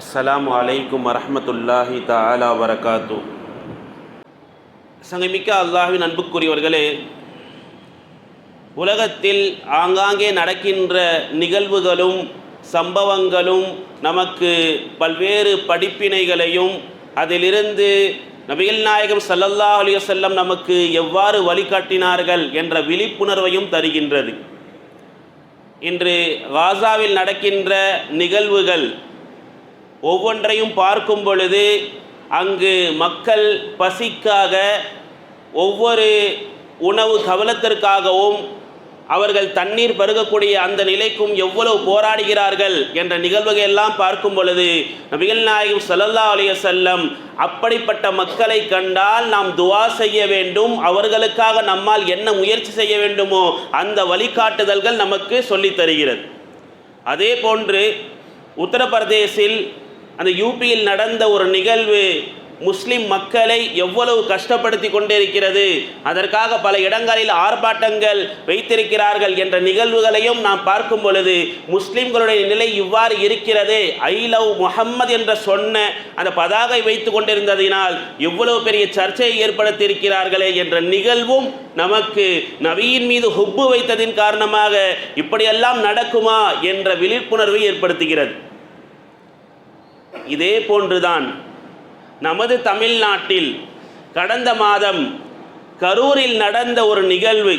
அஸ்லாம் வலைக்கும் வரமத்துல்லாஹி தாலா வரகாத்து சங்கமிக்க அல்லாஹ்வின் அன்புக்குரியவர்களே உலகத்தில் ஆங்காங்கே நடக்கின்ற நிகழ்வுகளும் சம்பவங்களும் நமக்கு பல்வேறு படிப்பினைகளையும் அதிலிருந்து நபிகள் நாயகம் சல்லல்லா அலி செல்லம் நமக்கு எவ்வாறு வழிகாட்டினார்கள் என்ற விழிப்புணர்வையும் தருகின்றது. இன்று காசாவில் நடக்கின்ற நிகழ்வுகள் ஒவ்வொன்றையும் பார்க்கும் பொழுது அங்கு மக்கள் பசிக்காக ஒவ்வொரு உணவு கவலத்திற்காகவும் அவர்கள் தண்ணீர் பருகக்கூடிய அந்த நிலைக்கும் எவ்வளவு போராடுகிறார்கள் என்ற நிகழ்வுகள் எல்லாம் பார்க்கும் பொழுது நபிகள் நாயகம் சல்லல்லா அலைய செல்லம் அப்படிப்பட்ட மக்களை கண்டால் நாம் துவா செய்ய வேண்டும் அவர்களுக்காக நம்மால் என்ன முயற்சி செய்ய வேண்டுமோ அந்த வழிகாட்டுதல்கள் நமக்கு சொல்லித் தருகிறது. அதே போன்று உத்தரப்பிரதேசில் அந்த யூபியில் நடந்த ஒரு நிகழ்வு முஸ்லிம் மக்களை எவ்வளவு கஷ்டப்படுத்தி கொண்டிருக்கிறது. அதற்காக பல இடங்களில் ஆர்ப்பாட்டங்கள் வைத்திருக்கிறார்கள் என்ற நிகழ்வுகளையும் நாம் பார்க்கும் பொழுது முஸ்லிம்களுடைய நிலை இவ்வாறு இருக்கிறது. ஐ லவ் முகம்மது என்ற சொன்ன அந்த பதாகை வைத்து கொண்டிருந்ததினால் எவ்வளவு பெரிய சர்ச்சையை ஏற்படுத்தி இருக்கிறார்களே என்ற நிகழ்வும் நமக்கு நவியின் மீது ஹுப்பு வைத்ததின் காரணமாக இப்படியெல்லாம் நடக்குமா என்ற விழிப்புணர்வை ஏற்படுத்துகிறது. இதே போன்றுதான் நமது தமிழ்நாட்டில் கடந்த மாதம் கரூரில் நடந்த ஒரு நிகழ்வு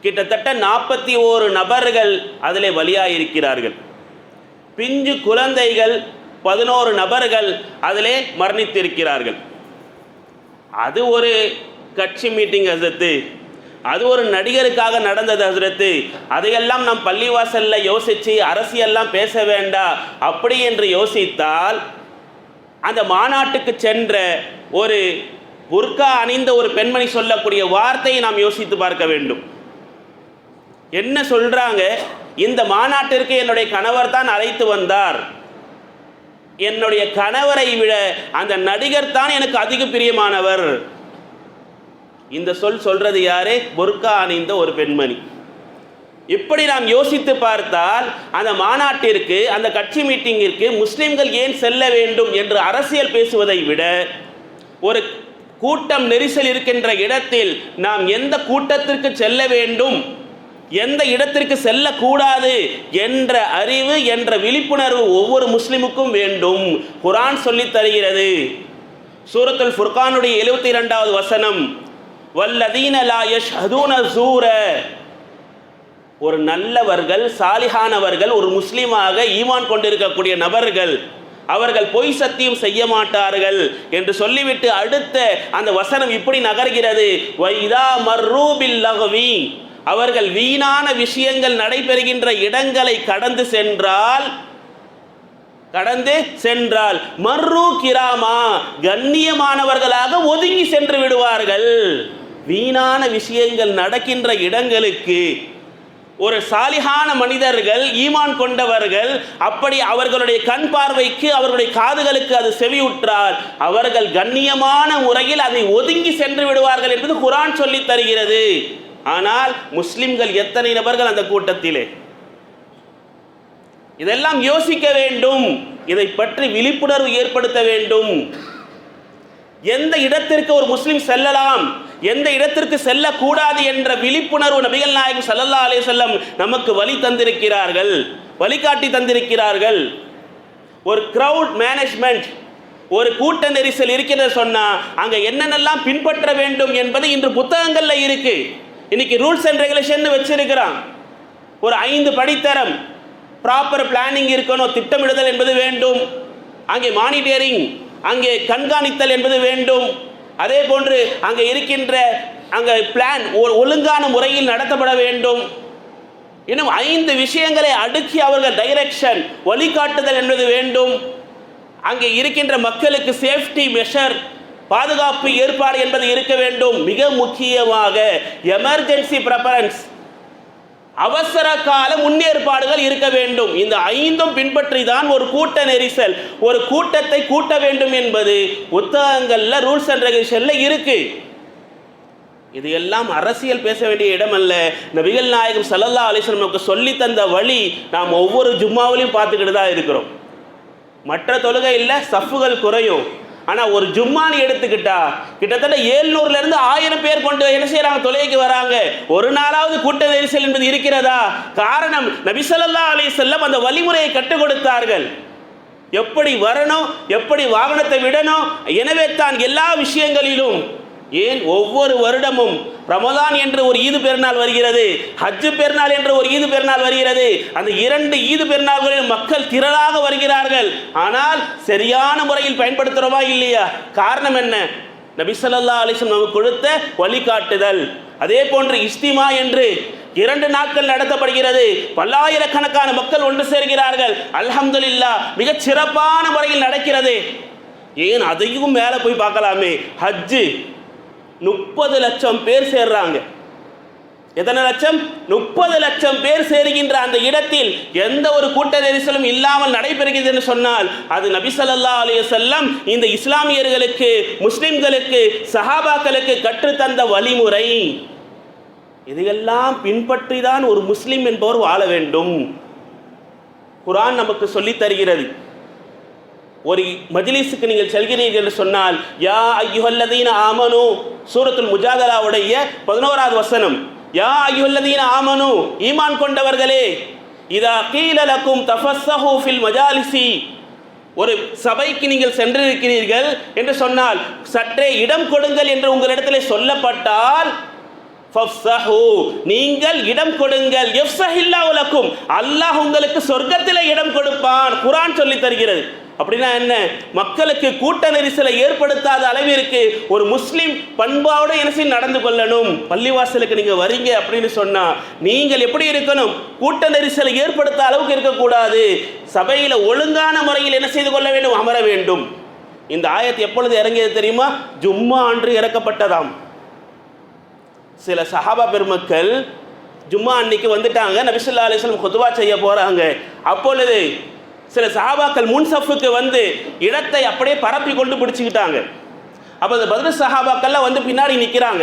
கிட்டத்தட்ட நாற்பத்தி ஓரு நபர்கள் அதில் பலியாயிருக்கிறார்கள். பிஞ்சு குழந்தைகள் பதினோரு நபர்கள் அதிலே மரணித்திருக்கிறார்கள். அது ஒரு கட்சி மீட்டிங் அசத்து அது ஒரு நடிகருக்காக நடந்தது ஹசரத்து. அதையெல்லாம் நாம் பள்ளிவாசல்ல யோசித்து அரசியெல்லாம் பேச வேண்டாம் அப்படி என்று யோசித்தால் அந்த மாநாட்டுக்கு சென்ற ஒரு புர்கா அணிந்த ஒரு பெண்மணி சொல்லக்கூடிய வார்த்தையை நாம் யோசித்து பார்க்க வேண்டும். என்ன சொல்றாங்க? இந்த மாநாட்டிற்கு என்னுடைய கணவர் தான் அழைத்து வந்தார். என்னுடைய கணவரை விட அந்த நடிகர் தான் எனக்கு அதிக பிரியமானவர். இந்த சொல் சொல்றது யாரே? புர்கா அணிந்த ஒரு பெண்மணி. இப்படி நாம் யோசித்து பார்த்தால் அந்த மாநாட்டிற்கு அந்த கட்சி மீட்டிங்கிற்கு முஸ்லிம்கள் ஏன் செல்ல வேண்டும் என்று அரசியல் பேசுவதை விட ஒரு கூட்டம் நெரிசல் இருக்கின்ற இடத்தில் நாம் எந்த கூட்டத்திற்கு செல்ல வேண்டும் எந்த இடத்திற்கு செல்லக்கூடாது என்ற அறிவு என்ற விழிப்புணர்வு ஒவ்வொரு முஸ்லிமுக்கும் வேண்டும். குரான் சொல்லித் தருகிறது. சூரத்துல் ஃபுர்கானுடைய எழுபத்தி இரண்டாவது வசனம் வல்லதீன லா யஷ்ஹதூன ஒரு நல்லவர்கள் சாலிஹானவர்கள் ஒரு முஸ்லீமாக ஈமான் கொண்டிருக்கக்கூடிய நபர்கள் அவர்கள் பொய் சத்தியம் செய்ய மாட்டார்கள் என்று சொல்லிவிட்டு அடுத்த அந்த வசனம் இப்படி நகர்கிறது. வைதா மர்ரூபில் லகவி அவர்கள் வீணான விஷயங்கள் நடைபெறுகின்ற இடங்களை கடந்து சென்றால் கடந்து சென்றால் மர்ரு கிராமா. கண்ணியமானவர்களாக ஒதுங்கி சென்று விடுவார்கள். வீணான விஷயங்கள் நடக்கின்ற இடங்களுக்கு ஒரு சாலிகான மனிதர்கள் ஈமான் கொண்டவர்கள் அப்படி அவர்களுடைய கண் பார்வைக்கு அவர்களுடைய காதுகளுக்கு அது செவியுற்றால் அவர்கள் கண்ணியமான முறையில் அதை ஒதுங்கி சென்று விடுவார்கள் என்பது குரான் சொல்லித் தருகிறது. ஆனால் முஸ்லிம்கள் எத்தனை நபர்கள் அந்த கூட்டத்திலே? இதெல்லாம் யோசிக்க வேண்டும். இதை பற்றி விழிப்புணர்வு ஏற்படுத்த வேண்டும். எந்த இடத்திற்கு ஒரு முஸ்லிம் செல்லலாம்? எந்த இடத்திற்கு செல்லக்கூடாது என்ற விழிப்புணர்வு நபிகள் நாயகம் சல்லல்லா அலே செல்லம் நமக்கு வழி தந்திருக்கிறார்கள் வழிகாட்டி தந்திருக்கிறார்கள். ஒரு க்ரௌட் மேனேஜ்மெண்ட் ஒரு கூட்ட நெரிசல் இருக்கிறது சொன்னா அங்க என்னென்னலாம் பின்பற்ற வேண்டும் என்பது இன்று புத்தகங்கள்ல இருக்கு. இன்னைக்கு ரூல்ஸ் அண்ட் ரெகுலேஷன் வச்சிருக்கிறான். ஒரு ஐந்து படித்தரம் ப்ராப்பர் பிளானிங் இருக்கணும் திட்டமிடுதல் என்பது வேண்டும். அங்கே மானிட்டரிங் அங்கே கண்காணித்தல் என்பது வேண்டும். அதே போன்று அங்கே இருக்கின்ற அங்கே பிளான் ஒழுங்கான முறையில் நடத்தப்பட வேண்டும். இன்னும் ஐந்து விஷயங்களை அடுக்கி அவர்கள் டைரக்ஷன் வழிகாட்டுதல் என்பது வேண்டும். அங்கே இருக்கின்ற மக்களுக்கு சேஃப்டி மெஷர் பாதுகாப்பு ஏற்பாடு என்பது இருக்க வேண்டும். மிக முக்கியமாக எமர்ஜென்சி ப்ரெஃபரன்ஸ் அவசர கால முன்னேற்பாடுகள் இருக்க வேண்டும். இந்த ஐந்தும் பின்பற்றி தான் ஒரு கூட்ட நெரிசல். ஒரு கூட்டத்தை கூட்ட வேண்டும் என்பது புத்தகங்கள்ல ரூல்ஸ் அண்ட் ரெகுலேஷன்ல இருக்கு. இது எல்லாம் அரசியல் பேச வேண்டிய இடம் அல்ல நபிகள் நாயகம் சல்லல்லா அலைஹி நமக்கு சொல்லி தந்த வழி நாம் ஒவ்வொரு ஜும்மாவிலையும் பார்த்துக்கிட்டு தான் இருக்கிறோம். மற்ற தொழுகை இல்லை சஃப்புகள் குறையும். ஆனால் ஒரு ஜும்மானி எடுத்துக்கிட்டா கிட்டத்தட்ட ஏழ்நூறுலேருந்து ஆயிரம் பேர் கொண்டு என்ன செய்கிறாங்க தொலைக்கு வராங்க. ஒரு நாளாவது கூட்ட நெரிசல் என்பது இருக்கிறதா? காரணம் நபிசல்லா அலி செல்லம் அந்த வழிமுறையை கற்றுக் கொடுத்தார்கள். எப்படி வரணும் எப்படி வாகனத்தை விடணும்? எனவே தான் எல்லா விஷயங்களிலும் ஏன் ஒவ்வொரு வருடமும் ரமதான் என்று ஒரு ஈது பெருநாள் வருகிறது ஹஜ்ஜு பெருநாள் என்று ஒரு ஈது பெருநாள் வருகிறது. அந்த இரண்டு ஈது பெருநாள்களில் மக்கள் திரளாக வருகிறார்கள். ஆனால் சரியான முறையில் பயன்படுத்துகிறோமா இல்லையா? காரணம் என்ன? நபிசல்லா அலிசம் நமக்கு கொடுத்த வழிகாட்டுதல். அதே போன்று இஸ்திமா என்று இரண்டு நாட்கள் நடத்தப்படுகிறது. பல்லாயிரக்கணக்கான மக்கள் ஒன்று சேர்கிறார்கள். அல்ஹம்துல்லா மிகச் சிறப்பான முறையில் நடக்கிறது. ஏன் அதையும் மேலே போய் பார்க்கலாமே? ஹஜ்ஜு முப்பது லட்சம் பேர் சேர்றாங்க. எத்தனை லட்சம்? முப்பது லட்சம் பேர் சேருகின்ற அந்த இடத்தில் எந்த ஒரு கூட்ட நெரிசலும் இல்லாமல் நடைபெறுகிறது என்று சொன்னால் அது நபிசல்லா அலைய செல்லம் இந்த இஸ்லாமியர்களுக்கு முஸ்லிம்களுக்கு சஹாபாக்களுக்கு கற்றுத்தந்த வழிமுறை. இதையெல்லாம் பின்பற்றி தான் ஒரு முஸ்லிம் என்பவர் வாழ வேண்டும். குரான் நமக்கு சொல்லித் தருகிறது. ஒரு மஜிலிஸுக்கு நீங்கள் செல்கிறீர்கள் என்று சொன்னால் யா ஐயுஹல்லதீன ஆமனு சூரத்துல் முஜாதலாவுடைய பதினோராவது வசனம் யா ஐயுஹல்லதீன ஆமனு ஈமான் கொண்டவர்களே இதா கீழலக்கும் தஃபஸ்ஸஹு ஃபில் மஜாலிசி. ஒரு சபைக்கு நீங்கள் சென்றிருக்கிறீர்கள் என்று சொன்னால் சற்றே இடம் கொடுங்கள் என்று உங்களிடத்தில் சொல்லப்பட்டால் நீங்கள் இடம் கொடுங்கள். எஃப்ஸஹில்லாஹு லக்கும். அல்லாஹ் உங்களுக்கு சொர்க்கத்தில் இடம் கொடுப்பான் குரான் சொல்லி தருகிறது. அப்படின்னா என்ன? மக்களுக்கு கூட்ட நெரிசலை ஏற்படுத்தாத அளவிற்கு ஒரு முஸ்லீம் பண்பாவோட என்ன நடந்து கொள்ளணும். பள்ளிவாசலுக்கு நீங்கள் வரீங்க அப்படின்னு சொன்னால் நீங்கள் எப்படி இருக்கணும்? கூட்ட நெரிசலை ஏற்படுத்த அளவுக்கு இருக்கக்கூடாது. சபையில் ஒழுங்கான முறையில் என்ன செய்து கொள்ள வேண்டும்? அமர வேண்டும். இந்த ஆயத்து எப்பொழுது இறங்கியது தெரியுமா? ஜும்மா அன்று இறக்கப்பட்டதாம். சில சஹாபா பெருமக்கள் ஜும்மா அன்னைக்கு வந்துட்டாங்க. நபிசுல்லா அலிஸ்லம் கொதுவா செய்ய போகிறாங்க அப்பொழுது சில சஹாபாக்கள் முன்சஃபுக்கு வந்து இடத்தை அப்படியே பரப்பி கொண்டு பிடிச்சிக்கிட்டாங்க. அப்போ அந்த பதில் சஹாபாக்கள்லாம் வந்து பின்னாடி நிற்கிறாங்க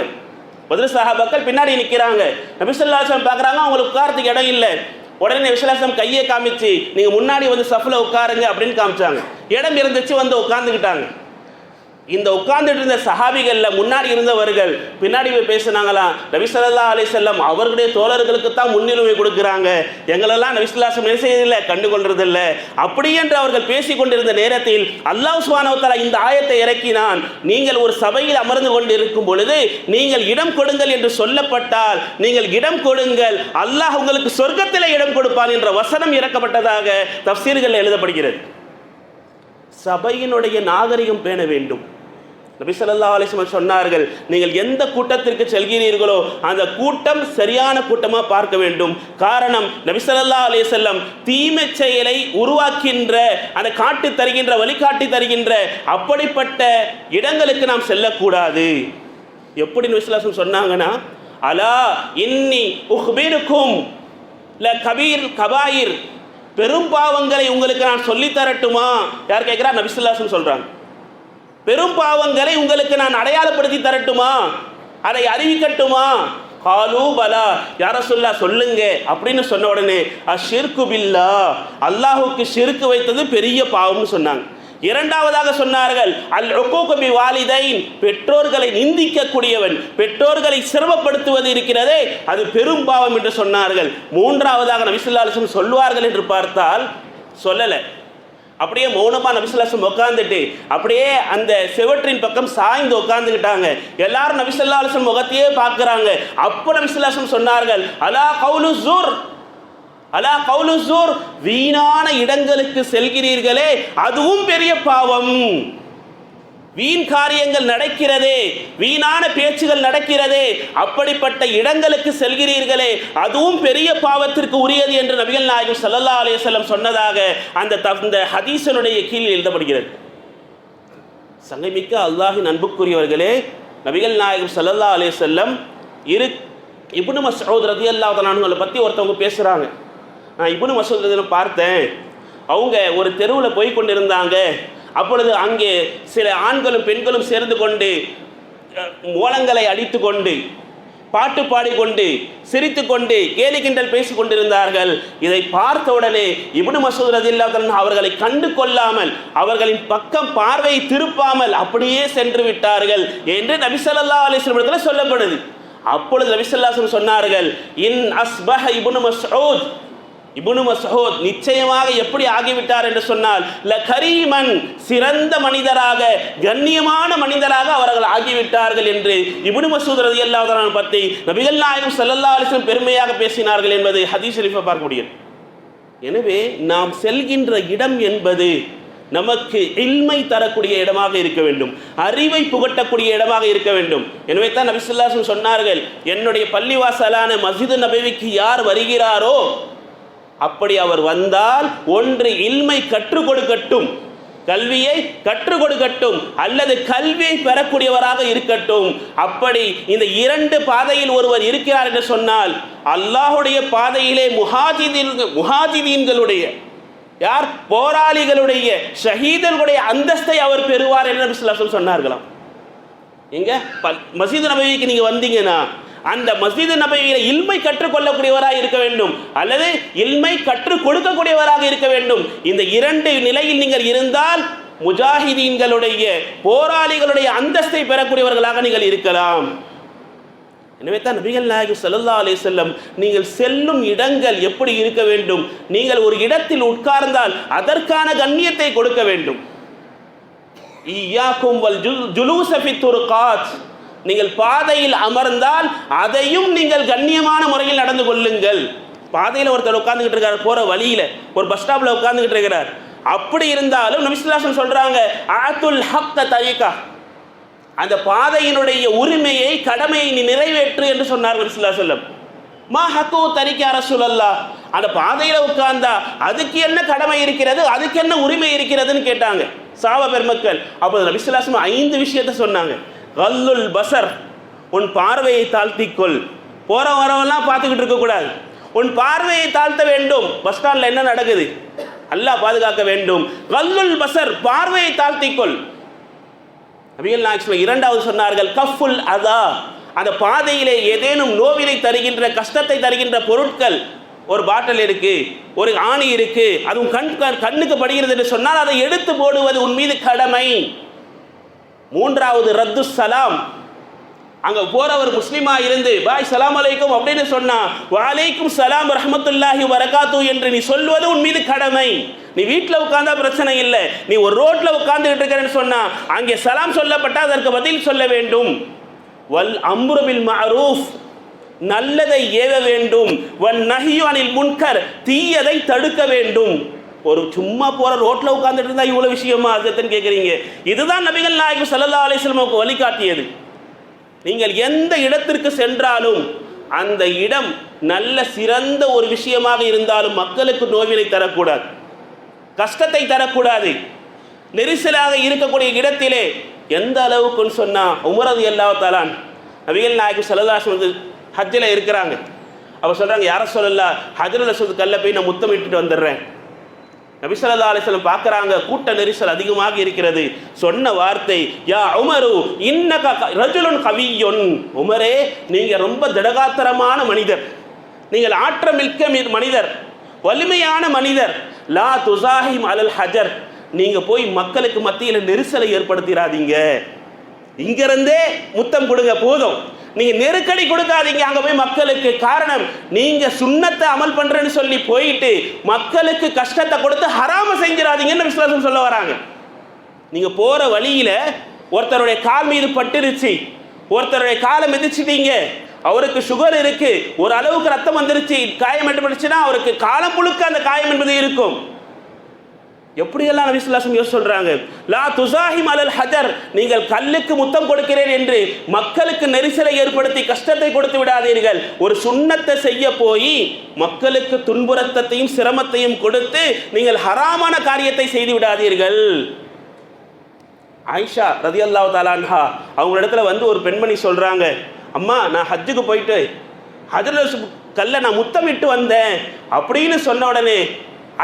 பதில் சஹாபாக்கள் பின்னாடி நிற்கிறாங்க நபிசல்லாசம் பார்க்குறாங்க அவங்களுக்கு உட்காரத்துக்கு இடம் இல்லை. உடனே விசலாசம் கையை காமிச்சு நீங்கள் முன்னாடி வந்து சஃபில் உட்காருங்க அப்படின்னு காமிச்சாங்க. இடம் இருந்துச்சு வந்து உட்காந்துக்கிட்டாங்க இந்த உட்கார்ந்துட்டு இருந்த சஹாபிகளில் முன்னாடி இருந்தவர்கள் பின்னாடி போய் பேசினாங்களாம் நபிசல்லா அலி செல்லம் அவர்களுடைய தோழர்களுக்கு தான் முன்னுரிமை கொடுக்குறாங்க. எங்களெல்லாம் நபிசுல்லாசம் என்ன செய்யறதில்லை? கண்டுகொள்றதில்லை. அப்படி என்று அவர்கள் பேசி கொண்டிருந்த நேரத்தில் அல்லாஹ் சுபானவத்தாலா இந்த ஆயத்தை இறக்கினான். நீங்கள் ஒரு சபையில் அமர்ந்து கொண்டு இருக்கும் பொழுது நீங்கள் இடம் கொடுங்கள் என்று சொல்லப்பட்டால் நீங்கள் இடம் கொடுங்கள். அல்லாஹ் உங்களுக்கு சொர்க்கத்தில் இடம் கொடுப்பான் என்ற வசனம் இறக்கப்பட்டதாக தப்சீர்கள் எழுதப்படுகிறது. சபையினுடைய நாகரிகம் பேண வேண்டும். நபி சொல்லா அலிஸ்மன் சொன்னார்கள் நீங்கள் எந்த கூட்டத்திற்கு செல்கிறீர்களோ அந்த கூட்டம் சரியான கூட்டமாக பார்க்க வேண்டும். காரணம் நபி சொல்லா அலைஹி செல்லம் தீமை செயலை உருவாக்கின்ற அந்த காட்டி தருகின்ற வழிகாட்டி தருகின்ற அப்படிப்பட்ட இடங்களுக்கு நாம் செல்லக்கூடாது. எப்படி நபி சொன்னாங்கன்னா அலா இன்னி உஹ்பிருக்கும் ல கபீர் கபாயிர். பெரும் பாவங்களை உங்களுக்கு நான் சொல்லித் தரட்டுமா? யார் கேட்குறா நபிசுல்லாசன் சொல்கிறாங்க பெரும் பாவங்களை உங்களுக்கு நான் அடையாளப்படுத்தி தரட்டுமா? அதை அறிவிக்கட்டுமா? காலு பலா யார சொல்லா சொல்லுங்க அப்படின்னு சொன்ன உடனே அஷிர்கு பில்லா. அல்லாஹுக்கு ஷிர்கு வைத்தது பெரிய பாவம்னு சொன்னாங்க. இரண்டாவதாக சொன்னார்கள் அல் ரொக்கோகபி வாலிதைன் பெற்றோர்களை நிந்திக்கக்கூடியவன் பெற்றோர்களை சிரமப்படுத்துவது இருக்கிறதே அது பெரும் பாவம் என்று சொன்னார்கள். மூன்றாவதாக நபிசுல்லாசம் சொல்வார்கள் என்று பார்த்தால் சொல்லலை. அப்படியே மௌனமாக நபிசல்லாசம் உட்காந்துட்டு அப்படியே அந்த செவற்றின் பக்கம் சாய்ந்து உட்காந்துக்கிட்டாங்க எல்லாரும் நபிசல்லாசம் முகத்தையே பார்க்குறாங்க. அப்போ நபிசல்லாசம் சொன்னார்கள் அலா கவுலு ஜூர் அலா கவுலு ஜூர் வீணான இடங்களுக்கு செல்கிறீர்களே அதுவும் பெரிய பாவம். வீண் காரியங்கள் நடக்கிறதே வீணான பேச்சுகள் நடக்கிறதே அப்படிப்பட்ட இடங்களுக்கு செல்கிறீர்களே அதுவும் பெரிய பாவத்திற்கு உரியது என்று நபிகள் நாயகம் சல்லல்லா அலையம் சொன்னதாக அந்த தகுந்த ஹதீசனுடைய கீழ் எழுதப்படுகிறது. சங்கமிக்க அல்லாஹின் அன்புக்குரியவர்களே நபிகள் நாயகம் சல்லல்லா அலே செல்லம் இரு இபுனு மசூத் ரதி அல்லா தலானுங்களை பற்றி ஒருத்தவங்க பேசுகிறாங்க நான் இபுனு மசூத் ரதினு பார்த்தேன். அவங்க ஒரு தெருவில் போய் கொண்டிருந்தாங்க. அப்பொழுது அங்கே சில ஆண்களும் பெண்களும் சேர்ந்து கொண்டு ஓலங்களை அடித்து கொண்டு பாட்டு பாடிக்கொண்டு சிரித்துக்கொண்டு கேலி கிண்டல் பேசி கொண்டிருந்தார்கள். இதை பார்த்தவுடனே இபுனு இப்னு மசூத் ரதில்லாத்தன் அவர்களை கண்டு கொள்ளாமல் அவர்களின் பக்கம் பார்வையை திருப்பாமல் அப்படியே சென்று விட்டார்கள் என்று நபிசல்லா அலிஸ்லத்தில் சொல்லப்படுது. அப்பொழுது நபிசல்லாசன் சொன்னார்கள் இன் அஸ்பஹ இபுனு மசூத் இபுனு மசஹோத் நிச்சயமாக எப்படி ஆகிவிட்டார் என்று சொன்னால் ல கரீமன் சிறந்த மனிதராக கண்ணியமான மனிதராக அவர்கள் ஆகிவிட்டார்கள் என்று இபுனு மசூத் ரதி அல்லாதரான் பற்றி நபிகள் நாயகம் சல்லல்லா அலிஸ்லம் பெருமையாக பேசினார்கள் என்பது ஹதீஸ் ஷெரீஃபை பார்க்க முடியும் எனவே நாம் செல்கின்ற இடம் என்பது நமக்கு இல்மை தரக்கூடிய இடமாக இருக்க வேண்டும். அறிவை புகட்டக்கூடிய இடமாக இருக்க வேண்டும். எனவே தான் நபிசுல்லாசன் சொன்னார்கள் என்னுடைய பள்ளிவாசலான மஸ்ஜிது நபவிக்கு யார் வருகிறாரோ அப்படி அவர் வந்தால் ஒன்று இல்மை கற்றுக் கொடுக்கட்டும். கல்வியை கற்றுக் கொடுக்கட்டும். அல்லது கல்வியை பெறக்கூடியவராக இருக்கட்டும். அப்படி இந்த இரண்டு பாதையில் ஒருவர் இருக்கிறார் என்று சொன்னால் அல்லாஹுடைய பாதையிலே முஹாஜிதீன் முஹாஜிதீன்களுடைய யார்? போராளிகளுடைய ஷஹீதர்களுடைய அந்தஸ்தை அவர் பெறுவார் என்று சொன்னார்களாம். எங்க? பல்- மஸ்ஜித் நபவிக்கு நீங்க வந்தீங்கன்னா அந்த மஸ்ஜித் நபையில் இல்மை கற்றுக்கொள்ளக்கூடியவராக இருக்க வேண்டும். அல்லது இல்மை கற்றுக் கொடுக்கக்கூடியவராக இருக்க வேண்டும். இந்த இரண்டு நிலையில் நீங்கள் இருந்தால் முஜாஹிதீன்களுடைய போராளிகளுடைய அந்தஸ்தை பெறக்கூடியவர்களாக நீங்கள் இருக்கலாம். எனவே தான் நபிகள் நாயகம் ஸல்லல்லாஹு அலைஹி செல்லம் நீங்கள் செல்லும் இடங்கள் எப்படி இருக்க வேண்டும்? நீங்கள் ஒரு இடத்தில் உட்கார்ந்தால் அதற்கான கண்ணியத்தை கொடுக்க வேண்டும். ஈயாக்கும் வல் ஜுல் துருகாத். நீங்கள் பாதையில் அமர்ந்தால் அதையும் நீங்கள் கண்ணியமான முறையில் நடந்து கொள்ளுங்கள். பாதையில் ஒருத்தர் உட்காந்துக்கிட்டு இருக்கார் போகிற வழியில. ஒரு பஸ் ஸ்டாப்பில் உட்காந்துக்கிட்டு இருக்கிறார். அப்படி இருந்தாலும் நபிசுல்லாசன் சொல்கிறாங்க ஆத்துல் ஹக்க தவிகா அந்த பாதையினுடைய உரிமையை கடமையை நீ நிறைவேற்று என்று சொன்னார் நபிசுல்லா சொல்லம் மா ஹக்கு தரிக்க அரசுலல்லா அந்த பாதையில் உட்கார்ந்தா அதுக்கு என்ன கடமை இருக்கிறது? அதுக்கு என்ன உரிமை இருக்கிறதுன்னு கேட்டாங்க. சாவ பெருமக்கள். அப்போது நபிசுல்லாசம் ஐந்து விஷயத்தை சொன்னாங்க. கல்லுல் பசர் உன் பார்வையை தாழ்த்திக்கொள். போகிற வரவெல்லாம் பார்த்துக்கிட்டு இருக்கக்கூடாது. உன் பார்வையை தாழ்த்த வேண்டும். பஸ் ஸ்டாண்டில் என்ன நடக்குது? அல்லாஹ் பாதுகாக்க வேண்டும். கல்லுல் பசர் பார்வையை தாழ்த்திக்கொள். நபிகள் நாயகம் இரண்டாவது சொன்னார்கள் கஃபுல் அதா. அந்த பாதையிலே ஏதேனும் நோவினை தருகின்ற கஷ்டத்தை தருகின்ற பொருட்கள் ஒரு பாட்டில் இருக்கு ஒரு ஆணி இருக்கு அதுவும் கண் கண்- கண்ணுக்கு படுகிறது என்று சொன்னால் அதை எடுத்து போடுவது உன் மீது கடமை. மூன்றாவது ரத்து சலாம். அங்க போறவர் முஸ்லீமாக இருந்து பாய் சலாம் அலைக்கும் அப்படின்னு சொன்னா வலைக்கும் சலாம் ரஹமத்துல்லாஹி வரகாத்து என்று நீ சொல்வது உன் மீது கடமை. நீ வீட்டில் உட்கார்ந்தா பிரச்சனை இல்லை. நீ ஒரு ரோட்ல உட்கார்ந்துகிட்டு இருக்கிறேன்னு சொன்னா அங்கே சலாம் சொல்லப்பட்டா அதற்கு பதில் சொல்ல வேண்டும். வல் அம்ருபில் மாரூஃப் நல்லதை ஏவ வேண்டும். வன் நஹியு அனில் முன்கர் தீயதை தடுக்க வேண்டும். ஒரு சும்மா போகிற ரோட்டில் உட்காந்துட்டு இருந்தால் இவ்வளோ விஷயமா? அதுன்னு கேட்குறீங்க இதுதான் நபிகள் நாயகம் சல்லல்லா அலைஹி வழிகாட்டியது. நீங்கள் எந்த இடத்திற்கு சென்றாலும் அந்த இடம் நல்ல சிறந்த ஒரு விஷயமாக இருந்தாலும் மக்களுக்கு நோவினை தரக்கூடாது. கஷ்டத்தை தரக்கூடாது. நெரிசலாக இருக்கக்கூடிய இடத்திலே எந்த அளவுக்குன்னு சொன்னால் உமரது எல்லா தாலான் நபிகள் நாயகம் சல்லதாஸ் வந்து ஹஜ்ஜில் இருக்கிறாங்க. அவர் சொல்கிறாங்க யாரை சொல்லலாம் ஹஜ்ரில் சொல்லுது கல்ல போய் நான் முத்தமிட்டுட்டு வந்துடுறேன். நபிசல்லா அலிஸ்லம் பார்க்குறாங்க கூட்ட நெரிசல் அதிகமாக இருக்கிறது. சொன்ன வார்த்தை யா உமரு இன்னக க- ரஜுலுன் உமரே நீங்கள் ரொம்ப திடகாத்திரமான மனிதர். நீங்கள் ஆற்றமிக்க மி- மனிதர். வலிமையான மனிதர். லா துசாஹிம் அலல் ஹஜர். நீங்கள் போய் மக்களுக்கு மத்தியில் நெரிசலை ஏற்படுத்திடாதீங்க இங்கிருந்தே முத்தம் கொடுங்க போதும். நீங்க நெருக்கடி கொடுக்காதீங்க. அங்க போய் மக்களுக்கு காரணம் நீங்க சுண்ணத்தை அமல் பண்றேன்னு சொல்லி போயிட்டு மக்களுக்கு கஷ்டத்தை கொடுத்து ஹராம செஞ்சிடாதீங்கன்னு விசுவாசம் சொல்ல வராங்க. நீங்க போற வழியில ஒருத்தருடைய கால் மீது பட்டுருச்சு. ஒருத்தருடைய காலை மிதிச்சிட்டீங்க. அவருக்கு சுகர் இருக்கு. ஒரு அளவுக்கு ரத்தம் வந்துருச்சு. காயம் ஏற்பட்டுச்சுன்னா அவருக்கு காலம் முழுக்க அந்த காயம் என்பது இருக்கும். எப்படியெல்லாம் நபி சொல்லாசம் யோசி சொல்கிறாங்க லா துசாஹிம் அலல் ஹஜர். நீங்கள் கல்லுக்கு முத்தம் கொடுக்கிறேன் என்று மக்களுக்கு நெரிசலை ஏற்படுத்தி கஷ்டத்தை கொடுத்து விடாதீர்கள். ஒரு சுண்ணத்தை செய்ய போய் மக்களுக்கு துன்புறத்தையும் சிரமத்தையும் கொடுத்து நீங்கள் ஹராமான காரியத்தை செய்து விடாதீர்கள். ஆயிஷா ரதி ரதியல்லாஹு தாலான்ஹா அவங்க இடத்துல வந்து ஒரு பெண்மணி சொல்கிறாங்க அம்மா நான் ஹஜ்ஜுக்கு போயிட்டு ஹஜ்ரல் கல்லை நான் முத்தமிட்டு வந்தேன். அப்படின்னு சொன்ன உடனே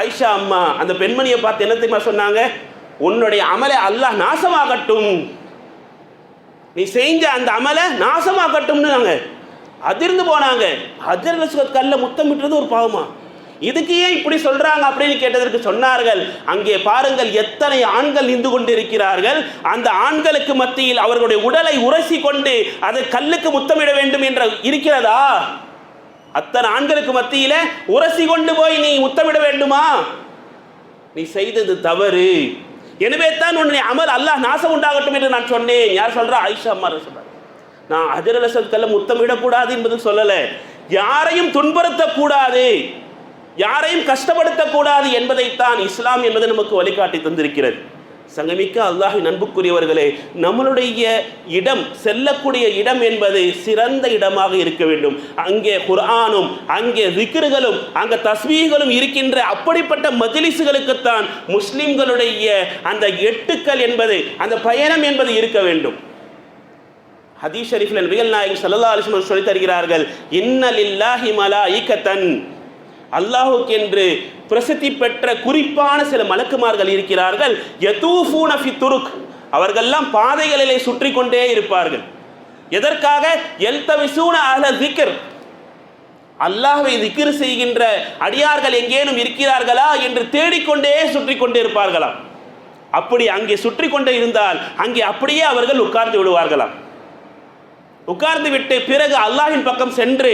ஐஷா அம்மா அந்த பெண்மணியை பார்த்து என்ன தெரியுமா சொன்னாங்க? உன்னுடைய அமலை அல்லாஹ் நாசமாகட்டும் நீ செஞ்ச அந்த அமலை நாசமாகட்டும்னுங்க அதிர்ந்து போனாங்க. ஹஜர் கல்ல முத்தமிட்டுறது ஒரு பாவமா? இதுக்கு ஏன் இப்படி சொல்றாங்க அப்படின்னு கேட்டதற்கு சொன்னார்கள். அங்கே பாருங்கள் எத்தனை ஆண்கள் நின்று கொண்டிருக்கிறார்கள். அந்த ஆண்களுக்கு மத்தியில் அவர்களுடைய உடலை உரசி கொண்டு அதை கல்லுக்கு முத்தமிட வேண்டும் என்ற இருக்கிறதா? அத்தனை ஆண்களுக்கு மத்தியில உரசி கொண்டு போய் நீ முத்தமிட வேண்டுமா? நீ செய்தது தவறு. எனவே தான் உன்னை அமல் அல்லாஹ் நாசம் உண்டாகட்டும் என்று நான் சொன்னேன். யார் சொல்றா? ஆயிஷா அம்மா சொல்கிறார் நான் ஹஜர் அலசத்கல்ல முத்தமிடக்கூடாது என்பது சொல்லலை. யாரையும் துன்புறுத்தக்கூடாது. யாரையும் கஷ்டப்படுத்தக்கூடாது என்பதைத்தான் இஸ்லாம் என்பது நமக்கு வழிகாட்டி தந்திருக்கிறது. சங்கமிக்க அல்லாஹின் நண்புக்குரியவர்களே நம்மளுடைய இடம் செல்லக்கூடிய இடம் என்பது சிறந்த இடமாக இருக்க வேண்டும். அங்கே குர்ஆனும் அங்கே திக்ருகளும் அங்கே தஸ்மீகளும் இருக்கின்ற அப்படிப்பட்ட மஜிலிசுகளுக்குத்தான் முஸ்லிம்களுடைய அந்த எட்டுக்கள் என்பது அந்த பயணம் என்பது இருக்க வேண்டும். ஹதீஷ் ஷரீஃபில் நபிகள் நாயகம் சல்லா அலிஸ்மன் வஸல்லம் சொல்லி தருகிறார்கள் இன்னலில்லாஹி மலா ஈக்கத்தன் என்று பிரசித்தி பெற்ற குறிப்பான சில மலக்குமார்கள் இருக்கிறார்கள். யதூஃபூன ஃபி துருக். அவர்கள்லாம் பாதைகளிலே சுற்றி கொண்டே இருப்பார்கள். எதற்காக? எல்தவிசூன அஹ்ல திக்ர். அல்லாஹை திக்ர் செய்கின்ற அடியார்கள் எங்கேனும் இருக்கிறார்களா என்று தேடிக்கொண்டே சுற்றி கொண்டே இருப்பார்களாம். அப்படி அங்கே சுற்றி கொண்டே இருந்தால் அங்கே அப்படியே அவர்கள் உட்கார்ந்து விடுவார்களாம். உட்கார்ந்து விட்டு பிறகு அல்லாஹின் பக்கம் சென்று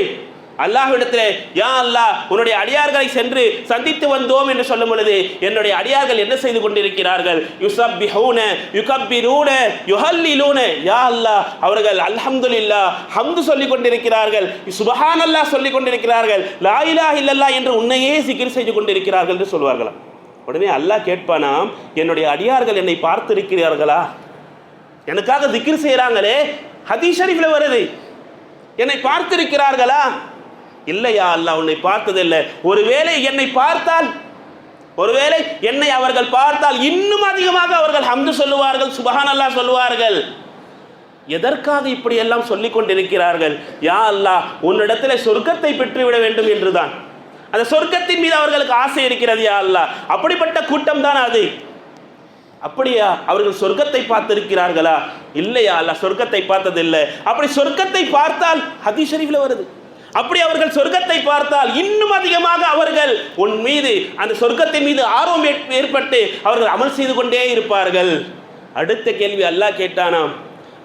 அல்லாஹ்விடத்தில் யா அல்லாஹ் உன்னுடைய அடியார்களை சென்று சந்தித்து வந்தோம் என்று சொல்லும் பொழுது என்னுடைய அடியார்கள் என்ன செய்து கொண்டிருக்கிறார்கள்? யுசப்பிஹூன யுகப்பிரூன யுஹல்லிலூன. யா அல்லாஹ் அவர்கள் அல்ஹம்துலில்லாஹ் ஹம்து சொல்லிக் கொண்டிருக்கிறார்கள். சுபஹானல்லாஹ் சொல்லிக் கொண்டிருக்கிறார்கள். லா இலாஹ இல்லல்லாஹ் என்று உன்னையே சிக்கிர் செய்து கொண்டிருக்கிறார்கள் என்று சொல்வார்களாம். உடனே அல்லாஹ் கேட்பானாம் என்னுடைய அடியார்கள் என்னை பார்த்திருக்கிறார்களா? எனக்காக திக்கிர் செய்கிறாங்களே. ஹதீஷ் ஷரீஃபில் வருது. என்னை பார்த்திருக்கிறார்களா? இல்லையா? அல்ல உன்னை பார்த்ததில்லை. ஒருவேளை என்னை பார்த்தால் ஒருவேளை என்னை அவர்கள் பார்த்தால் இன்னும் அதிகமாக அவர்கள் ஹம்து சொல்லுவார்கள் சுபஹான் அல்லாஹ் சொல்லுவார்கள். எதற்காக இப்படி எல்லாம் சொல்லிக் கொண்டிருக்கிறார்கள்? யா அல்லாஹ் உன்னிடத்தில் சொர்க்கத்தை பெற்றுவிட வேண்டும் என்றுதான். அந்த சொர்க்கத்தின் மீது அவர்களுக்கு ஆசை இருக்கிறது யா அல்லா அப்படிப்பட்ட கூட்டம் தான் அது? அப்படியா? அவர்கள் சொர்க்கத்தை பார்த்திருக்கிறார்களா? இல்லையா அல்ல சொர்க்கத்தை பார்த்ததில்லை. அப்படி சொர்க்கத்தை பார்த்தால் ஹதீஸ் ஷரீஃபில் வருது. அப்படி அவர்கள் சொர்க்கத்தை பார்த்தால் இன்னும் அதிகமாக அவர்கள் உன் மீது அந்த சொர்க்கத்தின் மீது ஆர்வம் ஏற்பட்டு அவர்கள் அமல் செய்து கொண்டே இருப்பார்கள். அடுத்த கேள்வி அல்லாஹ் கேட்டானாம்.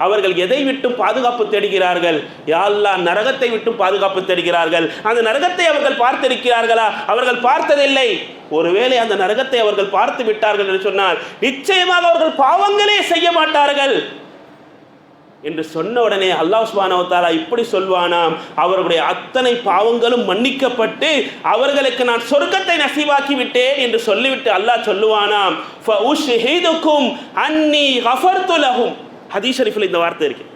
அவர்கள் எதை விட்டும் பாதுகாப்பு தேடுகிறார்கள்? யாழ்லா நரகத்தை விட்டும் பாதுகாப்பு தேடுகிறார்கள். அந்த நரகத்தை அவர்கள் பார்த்திருக்கிறார்களா? அவர்கள் பார்த்ததில்லை. ஒருவேளை அந்த நரகத்தை அவர்கள் பார்த்து விட்டார்கள் என்று சொன்னால் நிச்சயமாக அவர்கள் பாவங்களே செய்ய மாட்டார்கள். என்று சொன்ன உடனே அல்லாஹ் சுப்ஹானஹு இப்படி சொல்வானாம். அவர்களுடைய அத்தனை பாவங்களும் மன்னிக்கப்பட்டு அவர்களுக்கு நான் சொர்க்கத்தை நசீவாக்கி விட்டேன் என்று சொல்லிவிட்டு அல்லாஹ் சொல்லுவானாம். அன்னி ஹஃபர்துலகும் லஹும். ஷரீஃபில் இந்த வார்த்தை இருக்கு.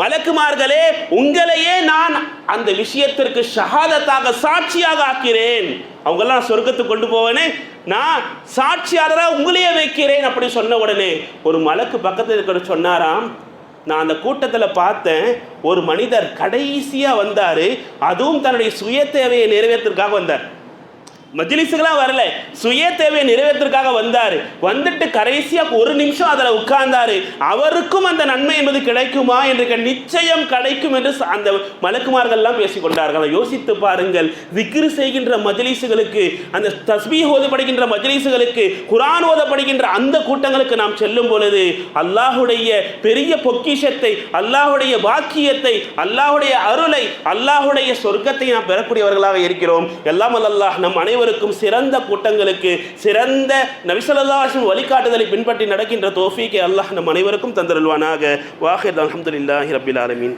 மலக்குமார்களே உங்களையே நான் அந்த விஷயத்திற்கு ஷஹாதத்தாக சாட்சியாக ஆக்கிறேன். அவங்கெல்லாம் சொர்க்கத்துக்கு கொண்டு போவேனே. நான் சாட்சியாளராக உங்களையே வைக்கிறேன் அப்படி சொன்ன உடனே ஒரு மலக்கு பக்கத்தில் இருக்கிற சொன்னாராம் நான் அந்த கூட்டத்தில் பார்த்தேன் ஒரு மனிதர் கடைசியாக வந்தார் அதுவும் தன்னுடைய சுய தேவையை நிறைவேற்றுறதுக்காக வந்தார். மஜிலிஸுக்கெல்லாம் வரல. சுய தேவையை நிறைவேற்றுறதுக்காக வந்தார். வந்துட்டு கடைசியாக ஒரு நிமிஷம் அதில் உட்கார்ந்தாரு. அவருக்கும் அந்த நன்மை என்பது கிடைக்குமா என்று நிச்சயம் கிடைக்கும் என்று அந்த மலக்குமார்கள்லாம் பேசிக்கொண்டார்கள் யோசித்து பாருங்கள். விக்ரு செய்கின்ற மஜிலிசுகளுக்கு அந்த தஸ்மி ஓதப்படுகின்ற மஜிலிசுகளுக்கு குரான் ஓதப்படுகின்ற அந்த கூட்டங்களுக்கு நாம் செல்லும் பொழுது அல்லாஹுடைய பெரிய பொக்கிஷத்தை அல்லாஹுடைய பாக்கியத்தை அல்லாஹுடைய அருளை அல்லாஹுடைய சொர்க்கத்தை நாம் பெறக்கூடியவர்களாக இருக்கிறோம். எல்லாம் அல்லாஹ் நம் அனைவரும் அனைவருக்கும் சிறந்த கூட்டங்களுக்கு சிறந்த நபிசல்லாஹின் வழிகாட்டுதலை பின்பற்றி நடக்கின்ற தோஃபீக்கை அல்லாஹ் நம் அனைவருக்கும் தந்தருள்வானாக. வாஹிர் அலமதுல்லாஹி ரபில் ஆலமின்.